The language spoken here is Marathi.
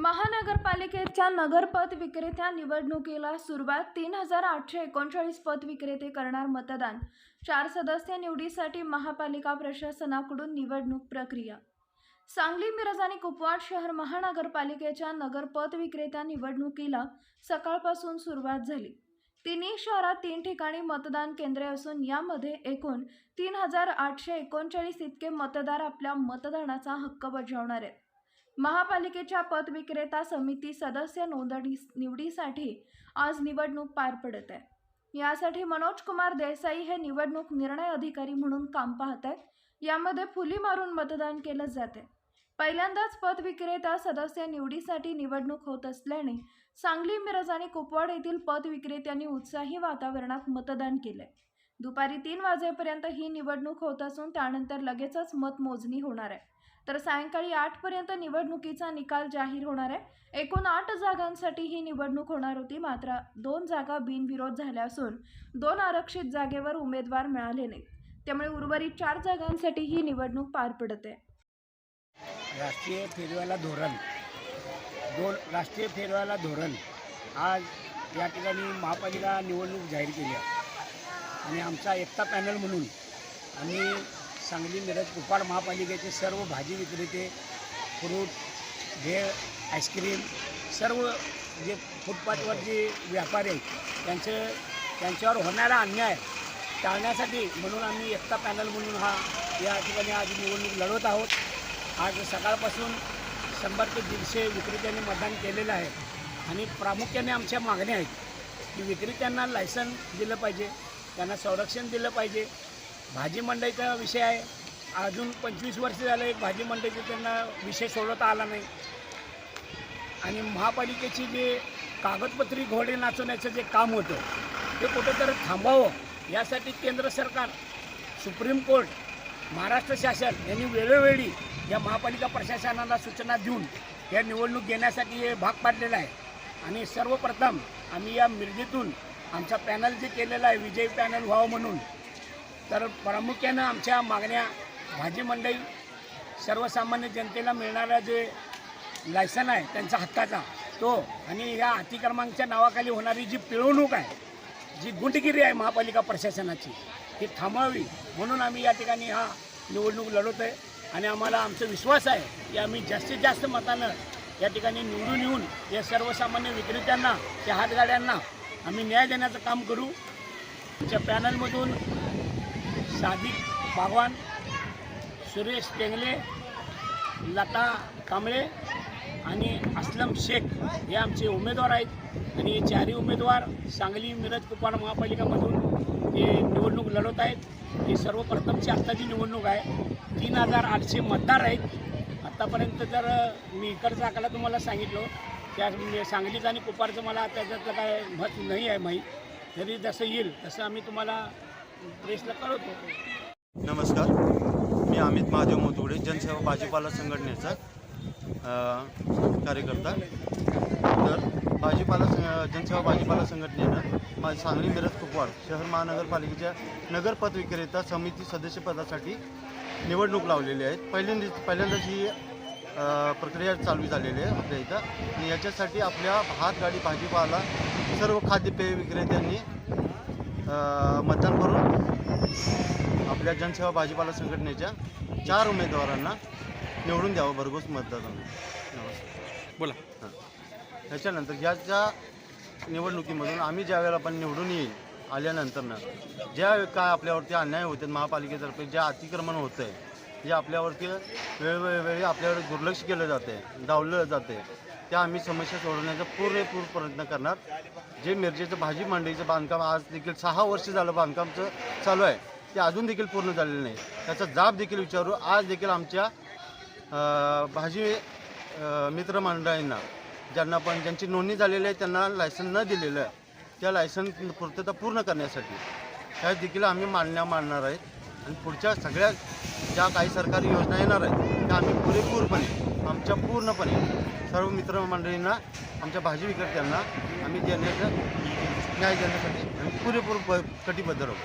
महानगरपालिकेच्या नगरपद विक्रेत्या निवडणुकीला सुरुवात तीन हजार आठशे एकोणचाळीस पद विक्रेते करणार मतदान. चार सदस्य निवडीसाठी महापालिका प्रशासनाकडून निवडणूक प्रक्रिया. सांगली मिरज आणि कुपवाड शहर महानगरपालिकेच्या नगरपद विक्रेत्या निवडणुकीला सकाळपासून सुरुवात झाली. तिन्ही शहरात तीन ठिकाणी मतदान केंद्रे असून यामध्ये एकूण तीन हजार आठशे एकोणचाळीस इतके मतदार आपल्या मतदानाचा हक्क बजावणार आहेत. महापालिकेच्या पदविक्रेता समिती सदस्य नोंदणी निवडीसाठी आज निवडणूक पार पडत आहे. यासाठी मनोज कुमार देसाई हे निवडणूक निर्णय अधिकारी म्हणून काम पाहत आहेत. यामध्ये फुली मारून मतदान केलं जाते पहिल्यांदाच पदविक्रेता सदस्य निवडीसाठी निवडणूक होत असल्याने सांगली मिरज आणि कुपवाड येथील पदविक्रेत्यांनी उत्साही वातावरणात मतदान केलंय. दुपारी तीन वाजेपर्यंत ही निवडणूक होत असून त्यानंतर लगेचच मतमोजणी होणार आहे. तर सायंकाळी आठपर्यंत निवडणुकीचा निकाल जाहीर होणार आहे. एकूण आठ जागांसाठी ही निवडणूक होणार होती. मात्र दोन जागा बिनविरोध झाल्या असून दोन आरक्षित जागेवर उमेदवार मिळाले नाहीत. त्यामुळे उर्वरित चार जागांसाठी ही निवडणूक पार पडत आहे. राष्ट्रीय फेरवाला धोरण. दोन राष्ट्रीय फेरवाला धोरण. आज या ठिकाणी महापालिका निवडणूक जाहीर केली आहे. आणि आमचा एकता पॅनल म्हणून आम्ही सांगली मिरज कुपाड महापालिकेचे सर्व भाजी विक्रेते फ्रूट भेळ आईस्क्रीम सर्व जे फुटपाथवर जे व्यापारी आहेत त्यांचं त्यांच्यावर होणारा अन्याय टाळण्यासाठी म्हणून आम्ही एकता पॅनल म्हणून हा या ठिकाणी आज निवडणूक लढवत आहोत. आज सकाळपासून शंभर ते दीडशे विक्रेत्यांनी मतदान केलेलं आहे आणि प्रामुख्याने आमच्या मागण्या आहेत की विक्रेत्यांना लायसन दिलं पाहिजे त्यांना संरक्षण दिलं पाहिजे भाजी मंडईचा विषय आहे. अजून पंचवीस वर्ष झालं एक भाजी मंडईचा त्यांना विषय सोडवता आला नाही. आणि महापालिकेची जे कागदपत्री घोडे नाचवण्याचं जे काम होतं ते कुठंतरी थांबावं यासाठी केंद्र सरकार सुप्रीम कोर्ट महाराष्ट्र शासन यांनी वेळोवेळी या महापालिका प्रशासनाला सूचना देऊन या निवडणूक घेण्यासाठी हे भाग पाडलेला आहे. आणि सर्वप्रथम आम्ही या मिरजेतून आमचा पॅनल जे केलेला आहे विजयी पॅनल व्हावं म्हणून तर प्रामुख्यानं आमच्या मागण्या भाजी मंडई सर्वसामान्य जनतेला मिळणारा जे लायसन आहे त्यांचा हक्काचा तो आणि या अतिक्रमांच्या नावाखाली होणारी जी पिळवणूक आहे जी गुंडगिरी आहे महापालिका प्रशासनाची ती थांबावी म्हणून आम्ही या ठिकाणी हा निवडणूक लढवतो आहे आणि आम्हाला आमचा विश्वास आहे की आम्ही जास्तीत जास्त मतानं या ठिकाणी निवडून येऊन या सर्वसामान्य विक्रेत्यांना त्या हातगाड्यांना आम्ही न्याय देण्याचं काम करू. आमच्या पॅनलमधून सादिक बागवान सुरेश टेंगले लता कांबळे आणि असलम शेख हे आमचे उमेदवार आहेत. आणि हे चारही उमेदवार सांगली मिरज कुपवाड महापालिकामधून ते निवडणूक लढवत आहेत. ही सर्वप्रथमची आत्ताची निवडणूक आहे तीन हजार आठशे मतदार आहेत. आत्तापर्यंत जर मी इकडचा आकडा तुम्हाला सांगितलं त्या म्हणजे सांगलीचं आणि कुपारचं मला त्याच्यातलं काय मत नाही आहे माहीत. तरी जसं येईल तसं आम्ही तुम्हाला प्रेसला कळवतो नमस्कार. मी अमित महादेव मोतुगडे जनसेवा भाजीपाला संघटनेचा कार्यकर्ता. तर भाजीपाला जनसेवा भाजीपाला संघटनेनं माझी सांगली मिरज कुपवाड शहर महानगरपालिकेच्या नगरपथ विक्रेता समिती सदस्यपदासाठी निवडणूक लावलेली आहे पहिल्यांदा पहिल्यांदाच ही प्रक्रिया चालू झालेली आहे आपल्या इथं. आणि याच्यासाठी आपल्या हातगाडी भाजीपाला सर्व खाद्यपेय विक्रेत्यांनी मतदान करून आपल्या जनसेवा भाजीपाला संघटनेच्या चार उमेदवारांना निवडून द्यावं भरघोस मतदान. बोला. हां. त्याच्यानंतर याच्या निवडणुकीमधून आम्ही ज्या वेळेला आपण निवडून येईल आल्यानंतरनं ज्या काय आपल्यावरती अन्याय होते महापालिकेतर्फे जे अतिक्रमण होतं आहे जे आपल्यावरती वेळोवेळी आपल्यावर दुर्लक्ष केलं जाते डावलं जाते त्या आम्ही समस्या सोडवण्याचा पूर्णपूर प्रयत्न करणार. जे मिरजेचं भाजी मंडईचं बांधकाम आज देखील सहा वर्ष झालं बांधकामचं चालू आहे. ते अजून देखील पूर्ण झालेलं नाही. त्याचा जाब देखील विचारू. आज देखील आमच्या भाजी मित्रमंडळींना ज्यांना पण ज्यांची नोंदणी झालेली आहे त्यांना लायसन न दिलेलं आहे त्या लायसन पूर्तता पूर्ण करण्यासाठी ह्या देखील आम्ही मान्य मानणार आहेत आणि पुढच्या सगळ्या ज्या काही सरकारी योजना येणार आहेत त्या आम्ही पुरेपूरपणे आमच्या पूर्णपणे सर्व मित्रमंडळींना आमच्या भाजी विक्रेत्यांना आम्ही देण्याचा न्याय देण्यासाठी आम्ही पुरेपूर प- कटिबद्ध राहू.